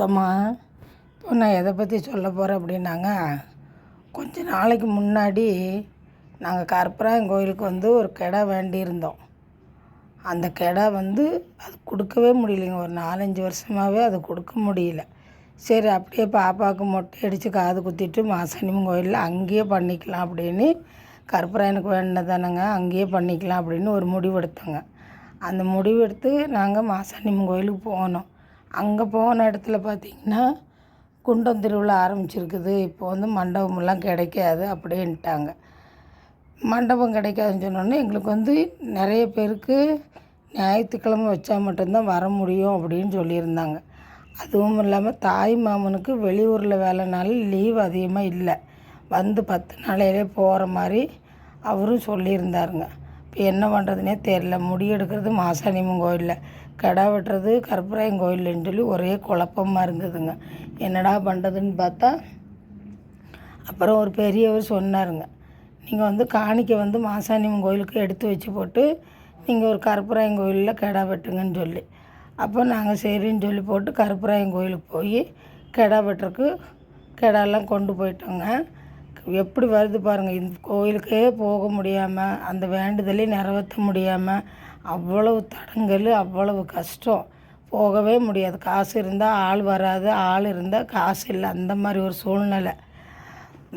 வணக்கம்மா. இப்போ நான் எதை பற்றி சொல்ல போகிறேன் அப்படின்னாங்க கொஞ்ச நாளைக்கு முன்னாடி நாங்கள் கருப்பராயன் கோயிலுக்கு வந்து ஒரு கிடா வேண்டியிருந்தோம். அந்த கிடா வந்து அது கொடுக்கவே முடியலைங்க. ஒரு நாலஞ்சு வருஷமாகவே அது கொடுக்க முடியல. சரி அப்படியே பாப்பாவுக்கு மொட்டை அடித்து காது குத்திட்டு மாசாணியம்மன் கோயிலில் அங்கேயே பண்ணிக்கலாம் அப்படின்னு கருப்பராயனுக்கு வேண்டினதானங்க அங்கேயே பண்ணிக்கலாம் அப்படின்னு ஒரு முடிவெடுத்தோங்க. அந்த முடிவெடுத்து நாங்கள் மாசாணியம்மன் கோயிலுக்கு போனோம். அங்கே போன இடத்துல பார்த்திங்கன்னா குண்டம் திருவிழா ஆரம்பிச்சிருக்குது. இப்போ வந்து மண்டபமெல்லாம் கிடைக்காது அப்படின்ட்டாங்க. மண்டபம் கிடைக்காதுன்னு சொன்னோன்னே எங்களுக்கு வந்து நிறைய பேருக்கு ஞாயிற்றுக்கிழமை வச்சா மட்டும்தான் வர முடியும் அப்படின்னு சொல்லியிருந்தாங்க. அதுவும் இல்லாமல் தாய் மாமனுக்கு வெளியூரில் வேலைனால லீவ் அதிகமாக இல்லை. வந்து பத்து நாளையிலே போகிற மாதிரி அவரும் சொல்லியிருந்தாருங்க. இப்போ என்ன பண்ணுறதுனே தெரில முடி எடுக்கிறது மாசாணியம்மன் கோயிலில். கிடா வெட்டுறது கருப்பராயன் கோயிலுன்னு சொல்லி ஒரே குழப்பமாக இருந்ததுங்க. என்னடா பண்ணுறதுன்னு பார்த்தா அப்புறம் ஒரு பெரியவர் சொன்னாருங்க. நீங்கள் வந்து காணிக்கை வந்து மாசாணியம்மன் கோயிலுக்கு எடுத்து வச்சு போட்டு நீங்கள் ஒரு கருப்பராயன் கோயிலில் கிடா வெட்டுங்கன்னு சொல்லி. அப்போ நாங்கள் சரின்னு சொல்லி போட்டு கருப்பராயன் கோயிலுக்கு போய் கிடா வெட்டுறக்கு கிடாலாம் கொண்டு போயிட்டோங்க. எப்படி வருது பாருங்கள் இந்த கோயிலுக்கே போக முடியாமல் அந்த வேண்டுதலை நிறைவேற்ற முடியாமல் அவ்வளவு தடங்கல் அவ்வளவு கஷ்டம். போகவே முடியாது. காசு இருந்தால் ஆள் வராது ஆள் இருந்தால் காசு இல்லை. அந்த மாதிரி ஒரு சூழ்நிலை.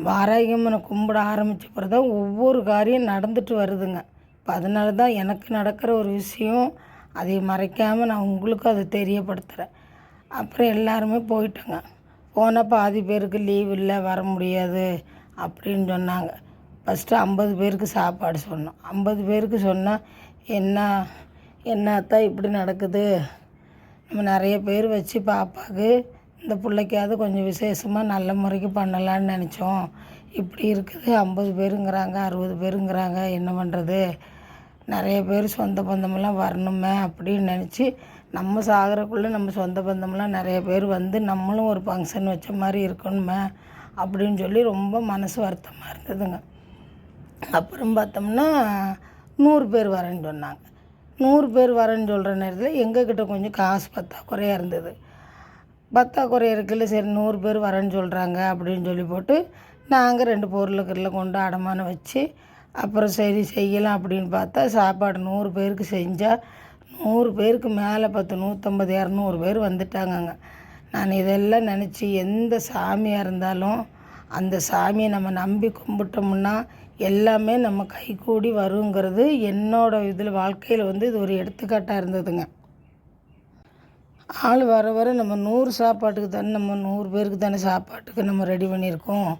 வாராயம்மனை கும்பிட ஆரம்பித்த பிறகு தான் ஒவ்வொரு காரியம் நடந்துட்டு வருதுங்க. இப்போ அதனால தான் எனக்கு நடக்கிற ஒரு விஷயம் அதை மறைக்காமல் நான் உங்களுக்கும் அதை தெரியப்படுத்துகிறேன் அப்புறம் எல்லாருமே போயிட்டோங்க. போனால் பாதி பேருக்கு லீவ் இல்லை வர முடியாது. அப்படின்னு சொன்னாங்க. ஃபஸ்ட்டு ஐம்பது பேருக்கு சாப்பாடு சொன்னோம். ஐம்பது பேருக்கு சொன்னால் என்ன என்னத்தான் இப்படி நடக்குது? நம்ம நிறைய பேர் வச்சு பாப்பாவுக்கு இந்த பிள்ளைக்காவது கொஞ்சம் விசேஷமாக நல்ல முறைக்கு பண்ணலான்னு நினச்சோம். இப்படி இருக்குது. ஐம்பது பேருங்கிறாங்க அறுபது பேருங்கிறாங்க. என்ன பண்ணுறது நிறைய பேர் சொந்த பந்தமெல்லாம் வரணுமே அப்படின்னு நினச்சி நம்ம சாகிறக்குள்ளே நம்ம சொந்த பந்தமெல்லாம் நிறைய பேர் வந்து நம்மளும் ஒரு ஃபங்க்ஷன் வச்ச மாதிரி இருக்கணுமே. அப்படின்னு சொல்லி ரொம்ப மனசு வருத்தமாக இருந்ததுங்க. அப்புறம் பார்த்தோம்னா நூறு பேர் வரேன்னு சொன்னாங்க. நூறு பேர் வரேன்னு சொல்கிற நேரத்தில் எங்கக்கிட்ட கொஞ்சம் காசு பற்றாக்குறையாக இருந்தது. பற்றாக்குறை இருக்குல்ல சரி நூறு பேர் வரேன்னு சொல்கிறாங்க அப்படின்னு சொல்லி போட்டு நாங்கள் ரெண்டு பொருளுக்குள்ள கொண்டு அடமானம் வச்சு அப்புறம் சரி செய்யலாம் அப்படின்னு பார்த்தா சாப்பாடு நூறு பேருக்கு செஞ்சால் நூறு பேருக்கு மேலே பத்து நூற்றம்பது இரநூறு பேர் வந்துட்டாங்கங்க. நான் இதெல்லாம் நினச்சி எந்த சாமியாக இருந்தாலும் அந்த சாமியை நம்ம நம்பி கும்பிட்டோம்னா எல்லாமே நம்ம கைகூடி வருங்கிறது என்னோட இதில் வாழ்க்கையில் வந்து இது ஒரு எடுத்துக்காட்டாக இருந்ததுங்க. ஆள் வர வர நம்ம நூறு சாப்பாட்டுக்கு தானே நம்ம நூறு பேருக்கு தானே சாப்பாட்டுக்கு நம்ம ரெடி பண்ணியிருக்கோம்.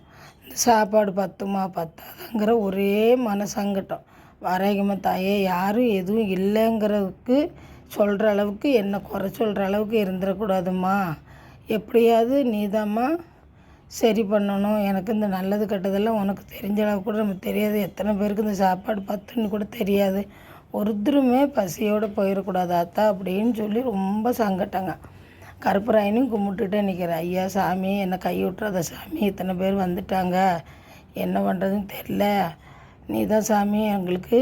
இந்த சாப்பாடு பத்துமா பத்தாதுங்கிற ஒரே மன வரைகம தாயே யாரும் எதுவும் இல்லைங்கிறதுக்கு சொல்கிற அளவுக்கு என்னை குறை சொல்கிற அளவுக்கு இருந்துடக்கூடாதும்மா. எப்படியாவது நீதாம்மா சரி பண்ணணும். எனக்கு இந்த நல்லது கெட்டதெல்லாம் உனக்கு தெரிஞ்ச அளவு கூட நமக்கு தெரியாது. எத்தனை பேருக்கு இந்த சாப்பாடு பத்துன்னு கூட தெரியாது. ஒருத்தருமே பசியோடு போயிடக்கூடாது. அத்தா அப்படின்னு சொல்லி ரொம்ப சங்கட்டங்க. கருப்பராயனையும் கும்பிட்டுட்டே நிற்கிறேன் ஐயா சாமி என்னை கை விட்டுறாத சாமி. இத்தனை பேர் வந்துட்டாங்க. என்ன பண்ணுறதுன்னு தெரில நீ தான் சாமி எங்களுக்கு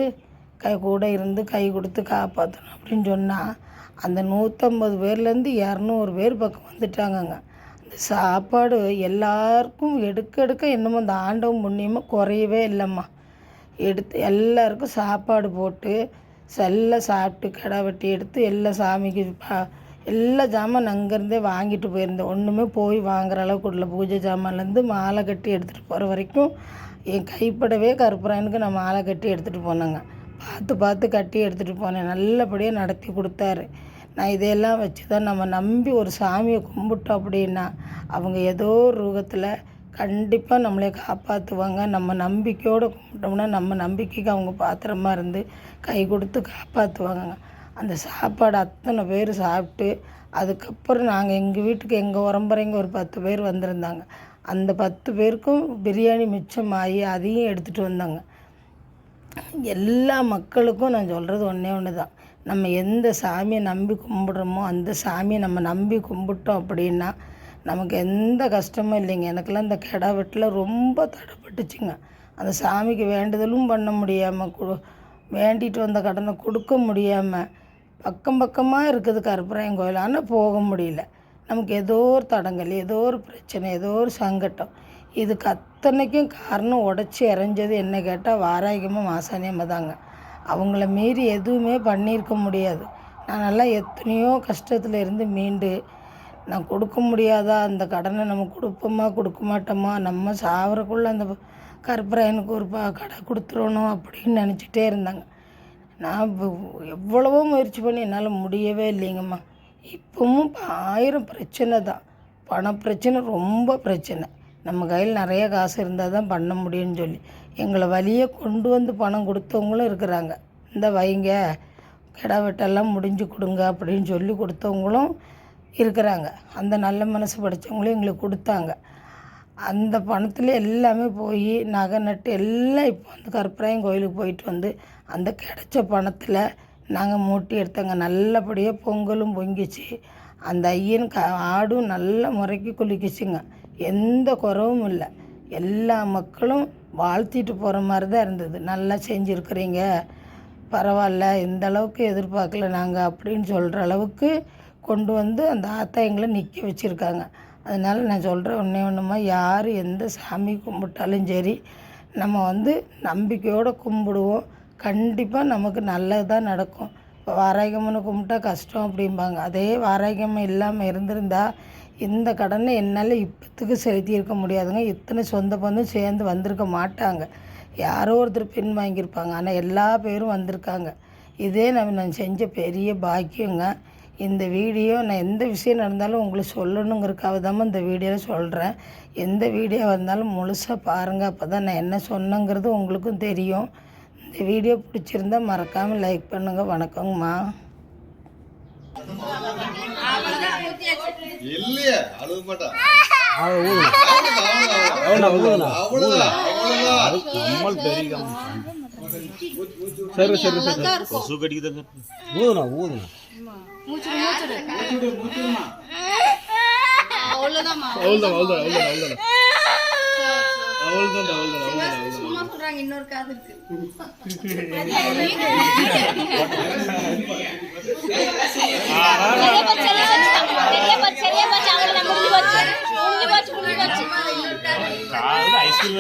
கை கூட இருந்து கை கொடுத்து காப்பாற்றணும் அப்படின்னு சொன்னால் அந்த நூற்றம்பது பேர்லேருந்து இரநூறு பேர் பக்கம் வந்துட்டாங்கங்க. அந்த சாப்பாடு எல்லாருக்கும் எடுக்க எடுக்க என்னமோ அந்த ஆண்டவன் புண்ணியமாக குறையவே இல்லைம்மா. எடுத்து எல்லாருக்கும் சாப்பாடு போட்டு செல்ல சாப்பிட்டு கடை வெட்டி எடுத்து எல்லாம் சாமிக்கு பா எல்லா ஜாமான் அங்கேருந்தே வாங்கிட்டு போயிருந்தேன். ஒன்றுமே போய் வாங்குற அளவுக்கு உள்ள பூஜை ஜாமான்லேருந்து மாலை கட்டி எடுத்துகிட்டு போகிற வரைக்கும் என் கைப்படவே கருப்புராயனுக்கு நான் மாலை கட்டி எடுத்துகிட்டு போனேங்க. பார்த்து பார்த்து கட்டி எடுத்துகிட்டு போனேன். நல்லபடியாக நடத்தி கொடுத்தாரு. நான் இதையெல்லாம் வச்சு தான் நம்ம நம்பி ஒரு சாமியை கும்பிட்டோம் அப்படின்னா அவங்க ஏதோ ஒரு ரூபத்தில் கண்டிப்பாக நம்மளை காப்பாற்றுவாங்க நம்ம நம்பிக்கையோடு கும்பிட்டோம்னா நம்ம நம்பிக்கைக்கு அவங்க பாத்திரமா இருந்து கை கொடுத்து காப்பாற்றுவாங்கங்க அந்த சாப்பாடு அத்தனை பேர் சாப்பிட்டு அதுக்கப்புறம் நாங்கள் எங்கள் வீட்டுக்கு எங்கள் உரம்பரைங்க ஒரு பத்து பேர் வந்திருந்தாங்க. அந்த பத்து பேருக்கும் பிரியாணி மிச்சமாகி அதையும் எடுத்துகிட்டு வந்தாங்க. எல்லா மக்களுக்கும் நான் சொல்கிறது ஒன்றே ஒன்று தான் நம்ம எந்த சாமியை நம்பி கும்பிட்றோமோ அந்த சாமியை நம்ம நம்பி கும்பிட்டோம் அப்படின்னா நமக்கு எந்த கஷ்டமும் இல்லைங்க. எனக்கெல்லாம் இந்த கிடா வெட்டில் ரொம்ப தடைப்பட்டுச்சுங்க. அந்த சாமிக்கு வேண்டுதலும் பண்ண முடியாமல் கு வேண்டிட்டு வந்த கடனை கொடுக்க முடியாமல் பக்கம் பக்கமாக இருக்குது கருப்பராயன் கோயில். ஆனால் போக முடியல. நமக்கு ஏதோ ஒரு தடங்கல் ஏதோ ஒரு பிரச்சனை ஏதோ ஒரு சங்கட்டம். இதுக்கு அத்தனைக்கும் காரணம் உடச்சி இறைஞ்சது என்ன கேட்டால் வாராகியமாக மாசாணியம்மா தாங்க. அவங்கள மீறி எதுவுமே பண்ணியிருக்க முடியாது. நான் நல்லா எத்தனையோ கஷ்டத்தில் இருந்து மீண்டு நான் கொடுக்க முடியாதா? அந்த கடனை நம்ம கொடுப்போமா? கொடுக்க மாட்டோமா? நம்ம சாவறக்குள்ளே அந்த கருப்பராயனுக்கு ஒரு பா கடை கொடுத்துடணும் அப்படின்னு நினச்சிட்டே இருந்தாங்க. நான் எவ்வளவோ முயற்சி பண்ணி என்னால் முடியவே இல்லைங்கம்மா. இப்போவும் இப்போ ஆயிரம் பிரச்சனை தான். பண பிரச்சனை ரொம்ப பிரச்சனை. நம்ம கையில் நிறைய காசு இருந்தால் தான் பண்ண முடியும்னு சொல்லி. எங்களை வழியே கொண்டு வந்து பணம் கொடுத்தவங்களும் இருக்கிறாங்க. இந்த வைங்க கிடா வெட்டெல்லாம் முடிஞ்சு கொடுங்க அப்படின்னு சொல்லி கொடுத்தவங்களும் இருக்கிறாங்க. அந்த நல்ல மனசு படைத்தவங்களும் எங்களுக்கு கொடுத்தாங்க. அந்த பணத்தில் எல்லாமே போய் நகை நட்டு எல்லாம் இப்போ வந்து கருப்பராயன் கோயிலுக்கு போயிட்டு வந்து அந்த கிடைச்ச பணத்தில் நாங்கள் மூட்டி எடுத்தோங்க. நல்லபடியாக பொங்கலும் பொங்கிச்சு. அந்த ஐயன் க ஆடும் நல்ல முறைக்கு குளிக்குச்சுங்க. எந்த குறவும் இல்லை. எல்லா மக்களும் வாழ்த்திட்டு போகிற மாதிரி தான் இருந்தது. நல்லா செஞ்சுருக்குறீங்க. பரவாயில்ல. இந்த அளவுக்கு எதிர்பார்க்கல நாங்கள் அப்படின்னு சொல்கிற அளவுக்கு கொண்டு வந்து அந்த ஆத்தா எங்களை நிற்க வச்சுருக்காங்க. அதனால் நான் சொல்கிறேன் ஒன்றே ஒன்றுமா யார் எந்த சாமி கும்பிட்டாலும் சரி நம்ம வந்து நம்பிக்கையோடு கும்பிடுவோம். கண்டிப்பாக நமக்கு நல்லது தான் நடக்கும். இப்போ கும்பிட்டா கஷ்டம் அப்படிம்பாங்க. அதே வாராகியம்மன் இல்லாமல் இருந்திருந்தால் இந்த கடனை என்னால் இப்போத்துக்கு செலுத்தியிருக்க முடியாதுங்க. இத்தனை சொந்த பந்தம் சேர்ந்து வந்திருக்க மாட்டாங்க. யாரோ ஒருத்தர் பின் வாங்கியிருப்பாங்க. ஆனால் எல்லா பேரும் வந்திருக்காங்க. இதே நம்ம நான் செஞ்ச பெரிய பாக்கியங்க. இந்த வீடியோ நான் எந்த விஷயம் நடந்தாலும் உங்களுக்கு சொல்லணுங்கிறக்காக தான் இந்த வீடியோவில் சொல்கிறேன் எந்த வீடியோ வந்தாலும் முழுசாக பாருங்கள் அப்போ தான் நான் என்ன சொன்னேங்கிறது உங்களுக்கும் தெரியும். இந்த வீடியோ பிடிச்சிருந்தா மறக்காமல் லைக் பண்ணுங்கள் வணக்கங்கம்மா இல்லையே அழுக பெரிய சரி சரி சரி கொசு கடிக்குதுங்க ஊதுனா ஊதுனா அவ்வளவுதாம்மா அவ்வளோதான் அவ்வளோதான் அவ்வளோதான் அவ்வளோதான் அவ்வளோதான் அவ்வளோதான் சும்மா சொல்றாங்க இன்னொரு காது இருக்கு. காலையில் ஐஸ்கிரீம்